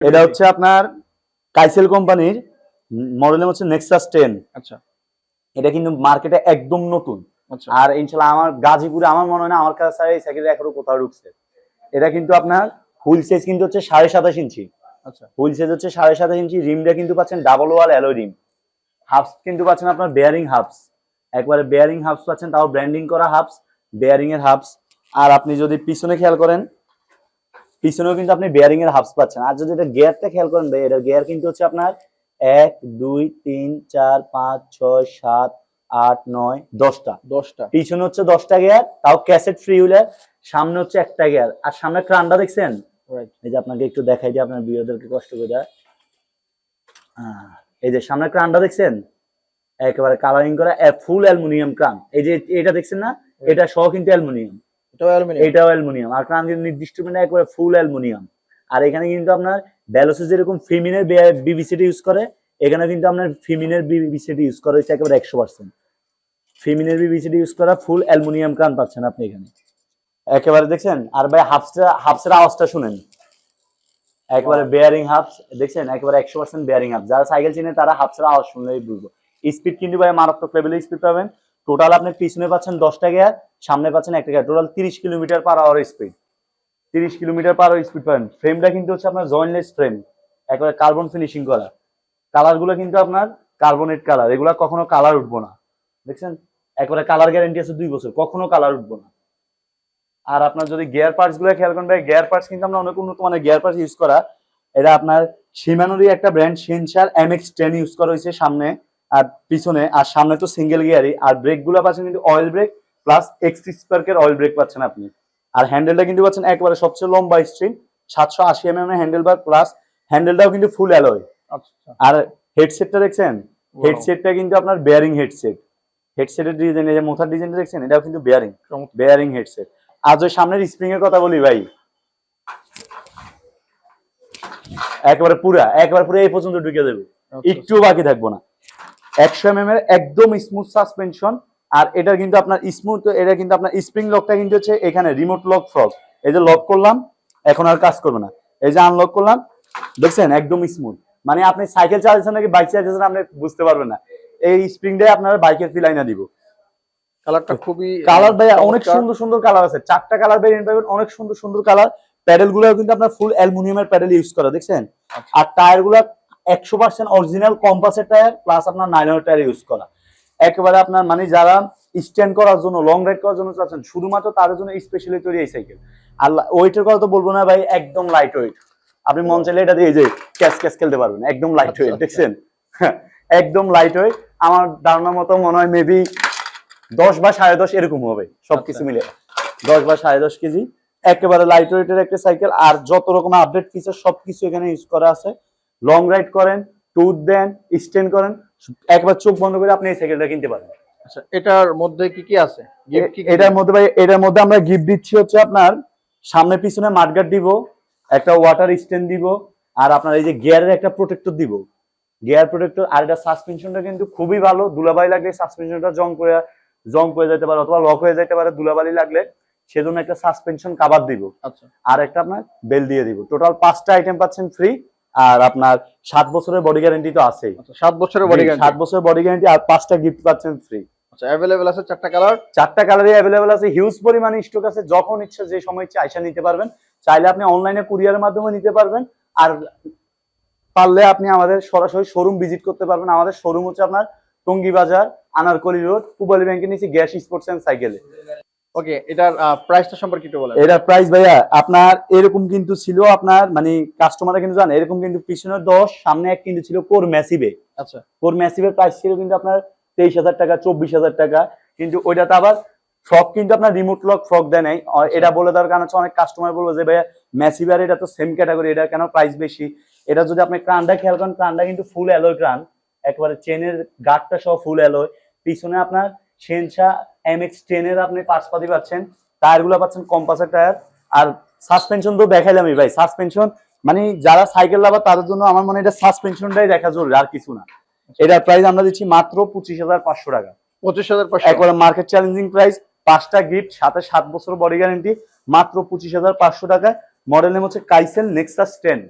এটা হচ্ছে আপনার কাইসেল কোম্পানির মডেল নেম হচ্ছে নেক্সাস টেন আচ্ছা। এটা কিন্তু মার্কেটে একদম নতুন। আচ্ছা। আর ইনশাল্লাহ আমার গাজীপুরে আমার মনে হয় না আমার কাছে এই সাইকেল এখনও কোথাও ঢুকছে। এটা কিন্তু আপনার হুইল সাইজ কিন্তু হচ্ছে সাড়ে সাতাশ ইঞ্চি। আচ্ছা। হুইল সাইজ হচ্ছে সাড়ে সাতাশ ইঞ্চি রিমটা কিন্তু পাচ্ছেন ডাবল ওয়াল অ্যালোয় রিম হাফস কিন্তু পাচ্ছেন আপনার বেয়ারিং হাফস একবারে বেয়ারিং হাফস পাচ্ছেন তাও ব্র্যান্ডিং করা হাফস বেয়ারিং এর হাফস আর আপনি যদি পিছনে খেয়াল করেন পিছনেও কিন্তু আপনি বেয়ারিং এর হাফস পাচ্ছেন। আর যদি এটা গিয়ারটা খেয়াল করেন ভাই এটার গিয়ার কিন্তু হচ্ছে আপনার এক দুই তিন চার পাঁচ ছয় সাত আট নয় দশটা। দশটা। পিছনে হচ্ছে দশটা গিয়ার তাও ক্যাসেট ফ্রি হুইলার সামনে হচ্ছে একটা গিয়ার আর সামনে ক্রানটা দেখছেন? রাইট এই যে আপনাকে একটু দেখাই যে আপনার বিয়েদেরকে কষ্ট করে। দেয় আহ, এই যে সামনে ক্রানটা দেখছেন? একেবারে কালারিং করা ফুল অ্যালুমিনিয়াম ক্রান এই যে এটা দেখছেন না? এটা সহ কিন্তু অ্যালুমিনিয়াম এটাও অ্যালুমিনিয়াম। আর ক্রান কিন্তু নির্দিষ্ট মানে একবারে ফুল অ্যালুমিনিয়াম। আর এখানে কিন্তু আপনার ব্যালোসে যেরকম ফিমিনের বিবিসিটি ইউজ করে এখানে কিন্তু আপনার ফিমিনের বিবিসিটি ইউজ করা হয়েছে একেবারে একশো পার্সেন্ট ফিমিনের বিবিসিটি ইউজ করা ফুল অ্যালুমিনিয়াম ক্রান পাচ্ছেন আপনি এখানে। একেবারে দেখছেন? আর ভাই হাফসটা হাফসের আওয়াজটা শুনেন। একেবারে বেয়ারিং হাফস দেখছেন? একেবারে একশো পার্সেন্ট বেয়ারিং হাফ যারা সাইকেল চিনে তারা হাফসের আওয়াজ শুনলেই বুঝব। স্পিড কিন্তু ভাই মারাত্মক লেভেলের স্পিড পাবেন। টোটাল আপনি পিছনে পাচ্ছেন দশটা গিয়ার সামনে পাচ্ছেন একটা গিয়ার টোটাল তিরিশ কিলোমিটার পার আওয়ার স্পিড তিরিশ কিলোমিটার পার আওয়ার স্পিড পাবেন। ফ্রেমটা কিন্তু হচ্ছে আপনার জয়েন্টলেস ফ্রেম একেবারে কার্বন ফিনিশিং করা কালারগুলো কিন্তু আপনার কার্বনেট কালার এগুলা কখনো কালার উঠবো না। দেখছেন? একবারে কালার গ্যারান্টি আছে দুই বছর, কখনো কালার উঠবো না। আর আপনার যদি গিয়ার পার্টসগুলো খেয়াল করেন ভাই গিয়ার পার্টস কিন্তু আমরা অনেক উন্নত মানের গিয়ার পার্টস ইউজ করা। এটা আপনার সীমানুরি একটা brand sensor M X use করা হয়েছে সামনে। আর পিছনে আর সামনে তো সিঙ্গেল গিয়ারই আর ব্রেকগুলো পাচ্ছেন কিন্তু অয়েল ব্রেক প্লাস এক্স স্পার্কের অয়েল ব্রেক পাচ্ছেন আপনি। আর হ্যান্ডেলটা কিন্তু পাচ্ছেন একবারে সবচেয়ে লম্বা স্ট্রিং সাতশো আশি M M handle bar plus হ্যান্ডেলটাও কিন্তু ফুল অ্যালয় আচ্ছা। আর হেডসেটটা দেখছেন? হেডসেটটা কিন্তু আপনার বেয়ারিং হেডসেট হেডসেটের ডিজাইন এই যে মোথার ডিজাইনটা দেখছেন? এটাও কিন্তু বেয়ারিং বেয়ারিং হেডসেট আজ ওই সামনের স্প্রিং এর কথা বলি ভাই। একবারে পুরা একবার পুরো এই পর্যন্ত ঢুকে দেবে আচ্ছা, একটু বাকি থাকব না। একশো এম এর একদম স্মুথ সাসপেনশন আর এটা কিন্তু আপনার স্মুথ এটা কিন্তু আপনার স্প্রিং লকটা কিন্তু হচ্ছে এখানে রিমোট লক ফ্রক এই যে লক করলাম এখন আর কাজ করবে না। এই যে আনলক করলাম দেখছেন? একদম স্মুথ মানে আপনি সাইকেল চালাচ্ছেন নাকি বাইক চালাচ্ছেন আপনি বুঝতে পারবেন না। এই স্প্রিংটাই আপনার বাইকের ফিল আইনা দিব। কালারটা খুবই কালার ভাই অনেক সুন্দর সুন্দর কালার আছে। চারটা কালার ভেরিয়েন্ট পাবেন অনেক সুন্দর সুন্দর কালার প্যাডেলগুলো কিন্তু আপনার ফুল অ্যালুমিনিয়ামের প্যাডেল ইউজ করা দেখছেন? আচ্ছা। আর টায়ারগুলো একশো পার্সেন্ট অরিজিনাল কম্পাসের টায়ার প্লাস আপনার নাইলনের টায়ার ইউজ করা। একেবারে আপনার মানে যারা স্ট্যান্ড করার জন্য লং রাইড করার জন্য চাচ্ছেন শুধুমাত্র তাদের জন্য স্পেশালি তৈরি এই সাইকেল আর ওয়েটের কথা তো বলব না ভাই একদম লাইট ওয়েট আপনি মন চাইলে এটা দিয়ে যে ক্যাশ ক্যাশ খেলতে পারবেন একদম লাইট আচ্ছা, ওয়েট আচ্ছা। দেখছেন? একদম লাইট ওয়েট আমার ধারণা মতো মনে হয় মেবি দশ বা সাড়ে দশ এরকম হবে সবকিছু আচ্ছা। মিলে। দশ বা সাড়ে দশ কেজি। একেবারে লাইট ওয়েটের একটা সাইকেল আর যত রকম আপডেট ফিচার সবকিছু এখানে ইউজ করা আছে। লং রাইড করেন টুথ দেন স্ট্যান্ড করেন একবার চোখ বন্ধ করে আপনি এই সাইকেলটা কিনতে পারবেন। আচ্ছা এটার মধ্যে কি কি আছে? এটার মধ্যে ভাই এটার মধ্যে আমরা গিফট দিচ্ছি হচ্ছে আপনার সামনে পিছনে মাঠগার্ড দিব একটা ওয়াটার স্ট্যান্ড দিব আর আপনার এই যে গিয়ারের একটা প্রোটেক্টর দিব। গিয়ার প্রোটেক্টর আর এটা সাসপেনশনটা কিন্তু খুবই ভালো দুলাবালি লাগলে সাসপেনশনটা জং করে জং করে যেতে পারে অথবা লক হয়ে যেতে পারে দুলাবালি লাগলে সেজন্য একটা সাসপেনশন কাভার দিব। আচ্ছা। আর একটা আপনার বেল দিয়ে দিব। টোটাল পাঁচটা আইটেম পাচ্ছেন ফ্রি আর আপনার সাত বছরের বডি গ্যারান্টি তো আছেই। আচ্ছা সাত বছরের বডি সাত বছরের বডি গ্যারান্টি আর পাঁচটা গিফট পাচ্ছেন ফ্রি আচ্ছা অ্যাভেলেবেল আছে চারটা কালার চারটা কালারই অ্যাভেলেবেল আছে হিউজ পরিমাণে স্টক আছে যখন ইচ্ছা যে সময় ইচ্ছা আইসা নিতে পারবেন। চাইলে আপনি অনলাইনে কুরিয়ারের মাধ্যমে নিতে পারবেন। আর পারলে আপনি আমাদের সরাসরি শোরুম ভিজিট করতে পারবেন। আমাদের শোরুম হচ্ছে আপনার টঙ্গি বাজার আনারকলি রোড পুবালি ব্যাংকের নিচে গ্যাস স্পোর্টস অ্যান্ড সাইকেলে ওকে এটার প্রাইসটা সম্পর্কে একটু বলেন। এটার প্রাইস ভাইয়া আপনার এরকম কিন্তু ছিল আপনার মানে কাস্টমাররা কিন্তু জানে এরকম কিন্তু পিছনে দশ সামনে এক কিন্তু ছিল কোর ম্যাসিভে আচ্ছা। কোর ম্যাসিভের প্রাইস ছিল কিন্তু আপনার তেইশ হাজার টাকা চব্বিশ হাজার টাকা। কিন্তু ওইটাতে আবার ফ্রক কিন্তু আপনার রিমোট লক ফ্রক দেয় নাই। এটা বলে দেওয়ার কারণ হচ্ছে অনেক কাস্টমার বলব যে ভাইয়া ম্যাসিভ আর এটা তো সেম ক্যাটাগরি এটা কেন প্রাইস বেশি? এটা যদি আপনি ক্রানটা খেয়াল করেন ক্রানটা কিন্তু ফুল অ্যালয় ক্রান একবারে চেনের গার্ডটা সহ ফুল অ্যালয় পিছনে আপনার সেনসা এম এক্স টেনের আপনি পাশপাতি পাচ্ছেন টায়ারগুলো পাচ্ছেন কম্পাসের টায়ার আর সাসপেনশন তো দেখাইলামই ভাই সাসপেনশন মানে যারা সাইকেল লাভার তাদের জন্য আমার মনে এটা সাসপেনশনটাই দেখা জরুরি আর কিছু না। এটার প্রাইস আমরা দিচ্ছি মাত্র পঁচিশ হাজার পাঁচশো টাকা। পঁচিশ হাজার একবারে মার্কেট চ্যালেঞ্জিং প্রাইস পাঁচটা গিফট সাথে সাত বছর বডি গ্যারান্টি মাত্র পঁচিশ হাজার পাঁচশো টাকা। মডেল নেম হচ্ছে কাইসেল নেক্সাস টেন